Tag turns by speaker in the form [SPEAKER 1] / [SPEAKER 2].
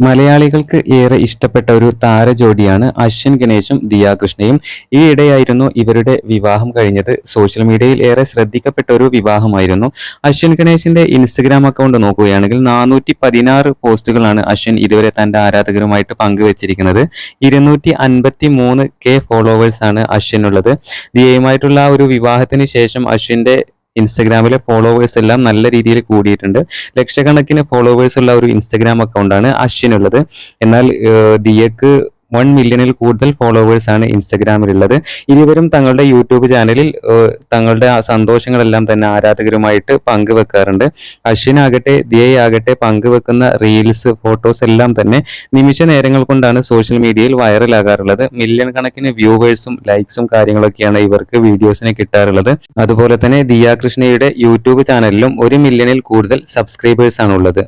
[SPEAKER 1] മലയാളികൾക്ക് ഏറെ ഇഷ്ടപ്പെട്ട ഒരു താരജോഡിയാണ് അശ്വിൻ ഗണേശും ദിയാ കൃഷ്ണയും. ഈ ഇടെയായിരുന്നു ഇവരുടെ വിവാഹം കഴിഞ്ഞത്. സോഷ്യൽ മീഡിയയിൽ ഏറെ ശ്രദ്ധിക്കപ്പെട്ട ഒരു വിവാഹമായിരുന്നു. അശ്വിൻ ഗണേശിന്റെ ഇൻസ്റ്റഗ്രാം അക്കൗണ്ട് നോക്കുകയാണെങ്കിൽ നാനൂറ്റി പതിനാറ് പോസ്റ്റുകളാണ് അശ്വിൻ ഇതുവരെ തന്റെ ആരാധകരുമായിട്ട് പങ്കുവച്ചിരിക്കുന്നത്. ഇരുന്നൂറ്റി അൻപത്തി മൂന്ന് കെ ഫോളോവേഴ്സാണ് ദിയയുമായിട്ടുള്ള ഒരു വിവാഹത്തിന് ശേഷം അശ്വിന്റെ ഇൻസ്റ്റഗ്രാമിലെ ഫോളോവേഴ്സ് എല്ലാം നല്ല രീതിയിൽ കൂടിയിട്ടുണ്ട്. ലക്ഷക്കണക്കിന് ഫോളോവേഴ്സ് ഉള്ള ഒരു ഇൻസ്റ്റഗ്രാം അക്കൗണ്ടാണ് അശ്വിനുള്ളത്. എന്നാൽ ദിയക്ക് വൺ മില്യണിൽ കൂടുതൽ ഫോളോവേഴ്സാണ് ഇൻസ്റ്റഗ്രാമിലുള്ളത്. ഇരുവരും തങ്ങളുടെ യൂട്യൂബ് ചാനലിൽ തങ്ങളുടെ സന്തോഷങ്ങളെല്ലാം തന്നെ ആരാധകരുമായിട്ട് പങ്കുവെക്കാറുണ്ട്. അശ്വിനാകട്ടെ ദിയയാകട്ടെ പങ്കുവെക്കുന്ന റീൽസ് ഫോട്ടോസ് എല്ലാം തന്നെ നിമിഷ നേരങ്ങൾ കൊണ്ടാണ് സോഷ്യൽ മീഡിയയിൽ വൈറലാകാറുള്ളത് മില്യൺ കണക്കിന് വ്യൂവേഴ്സും ലൈക്സും കാര്യങ്ങളൊക്കെയാണ് ഇവർക്ക് വീഡിയോസിന് കിട്ടാറുള്ളത്. അതുപോലെ തന്നെ ദിയ കൃഷ്ണയുടെ യൂട്യൂബ് ചാനലിലും ഒരു മില്യണിൽ കൂടുതൽ സബ്സ്ക്രൈബേഴ്സ് ആണുള്ളത്.